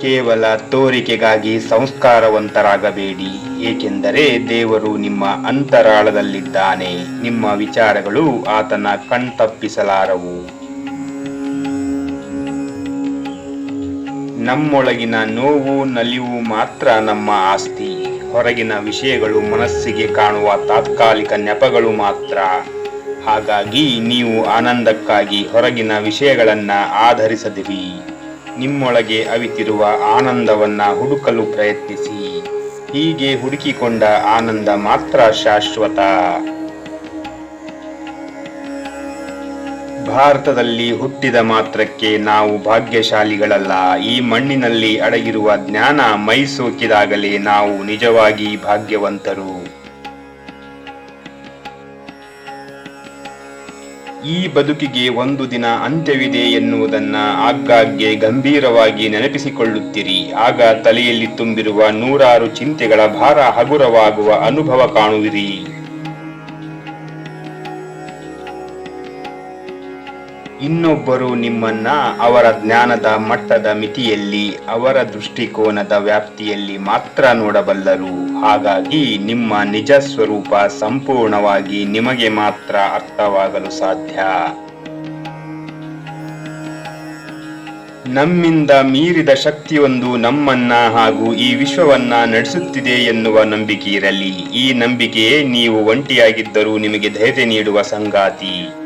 ಕೇವಲ ತೋರಿಕೆಗಾಗಿ ಸಂಸ್ಕಾರವಂತರಾಗಬೇಡಿ, ಏಕೆಂದರೆ ದೇವರು ನಿಮ್ಮ ಅಂತರಾಳದಲ್ಲಿದ್ದಾನೆ. ನಿಮ್ಮ ವಿಚಾರಗಳು ಆತನ ಕಣ್ತಪ್ಪಿಸಲಾರವು. ನಮ್ಮೊಳಗಿನ ನೋವು ನಲಿವು ಮಾತ್ರ ನಮ್ಮ ಆಸ್ತಿ. ಹೊರಗಿನ ವಿಷಯಗಳು ಮನಸ್ಸಿಗೆ ಕಾಣುವ ತಾತ್ಕಾಲಿಕ ನೆಪಗಳು ಮಾತ್ರ. ಹಾಗಾಗಿ ನೀವು ಆನಂದಕ್ಕಾಗಿ ಹೊರಗಿನ ವಿಷಯಗಳನ್ನು ಆಧರಿಸದಿರಿ. ನಿಮ್ಮೊಳಗೆ ಅವಿತಿರುವ ಆನಂದವನ್ನ ಹುಡುಕಲು ಪ್ರಯತ್ನಿಸಿ. ಹೀಗೆ ಹುಡುಕಿಕೊಂಡ ಆನಂದ ಮಾತ್ರ ಶಾಶ್ವತ. ಭಾರತದಲ್ಲಿ ಹುಟ್ಟಿದ ಮಾತ್ರಕ್ಕೆ ನಾವು ಭಾಗ್ಯಶಾಲಿಗಳಲ್ಲ. ಈ ಮಣ್ಣಿನಲ್ಲಿ ಅಡಗಿರುವ ಜ್ಞಾನ ಮೈಸೋಕಿದಾಗಲೇ ನಾವು ನಿಜವಾಗಿ ಭಾಗ್ಯವಂತರು. ಈ ಬದುಕಿಗೆ ಒಂದು ದಿನ ಅಂತ್ಯವಿದೆ ಎನ್ನುವುದನ್ನ ಆಗಾಗ್ಗೆ ಗಂಭೀರವಾಗಿ ನೆನಪಿಸಿಕೊಳ್ಳುತ್ತೀರಿ. ಆಗ ತಲೆಯಲ್ಲಿ ತುಂಬಿರುವ ನೂರಾರು ಚಿಂತೆಗಳ ಭಾರ ಹಗುರವಾಗುವ ಅನುಭವ ಕಾಣುವಿರಿ. ಇನ್ನೊಬ್ಬರು ನಿಮ್ಮನ್ನ ಅವರ ಜ್ಞಾನದ ಮಟ್ಟದ ಮಿತಿಯಲ್ಲಿ, ಅವರ ದೃಷ್ಟಿಕೋನದ ವ್ಯಾಪ್ತಿಯಲ್ಲಿ ಮಾತ್ರ ನೋಡಬಲ್ಲರು. ಹಾಗಾಗಿ ನಿಮ್ಮ ನಿಜ ಸ್ವರೂಪ ಸಂಪೂರ್ಣವಾಗಿ ನಿಮಗೆ ಮಾತ್ರ ಅರ್ಥವಾಗಲು ಸಾಧ್ಯ. ನಮ್ಮಿಂದ ಮೀರಿದ ಶಕ್ತಿಯೊಂದು ನಮ್ಮನ್ನ ಹಾಗೂ ಈ ವಿಶ್ವವನ್ನ ನಡೆಸುತ್ತಿದೆ ಎನ್ನುವ ನಂಬಿಕೆ ಇರಲಿ. ಈ ನಂಬಿಕೆಯೇ ನೀವು ಒಂಟಿಯಾಗಿದ್ದರೂ ನಿಮಗೆ ಧೈರ್ಯ ನೀಡುವ ಸಂಗಾತಿ.